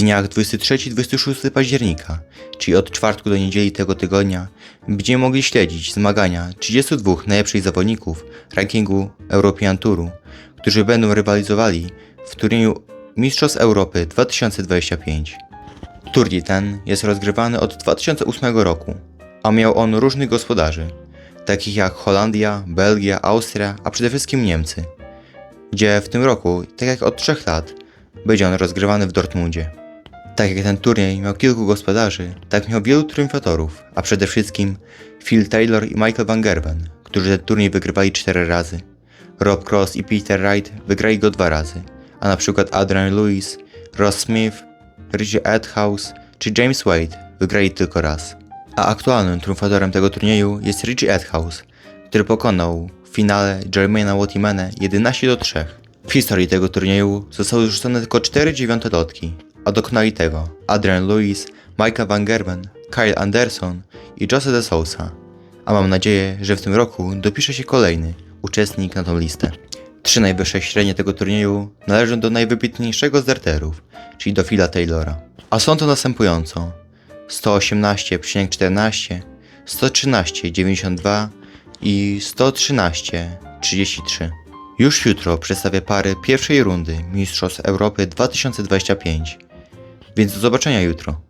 dniach 23-26 października, czyli od czwartku do niedzieli tego tygodnia, będziemy mogli śledzić zmagania 32 najlepszych zawodników rankingu European Touru, którzy będą rywalizowali w turnieju Mistrzostw Europy 2025. Turniej ten jest rozgrywany od 2008 roku, a miał on różnych gospodarzy, takich jak Holandia, Belgia, Austria, a przede wszystkim Niemcy, gdzie w tym roku, tak jak od 3 lat, będzie on rozgrywany w Dortmundzie. Tak jak ten turniej miał kilku gospodarzy, tak miał wielu triumfatorów, a przede wszystkim Phil Taylor i Michael Van Gerben, którzy ten turniej wygrywali 4 razy. Rob Cross i Peter Wright wygrali go dwa razy, a na przykład Adrian Lewis, Ross Smith, Richie Edhouse czy James Wade wygrali tylko raz. A aktualnym triumfatorem tego turnieju jest Richie Edhouse, który pokonał w finale Jermaina Watimene 11 do 3. W historii tego turnieju zostały rzucone tylko 4 dziewiąte lotki, a dokonali tego Adrian Lewis, Michael Van Gerben, Kyle Anderson i Jose de Sousa. A mam nadzieję, że w tym roku dopisze się kolejny uczestnik na tą listę. Trzy najwyższe średnie tego turnieju należą do najwybitniejszego z darterów, czyli do Phila Taylora. A są to następująco 118,14, 113,92 i 113,33. Już jutro przedstawię pary pierwszej rundy Mistrzostw Europy 2025, więc do zobaczenia jutro.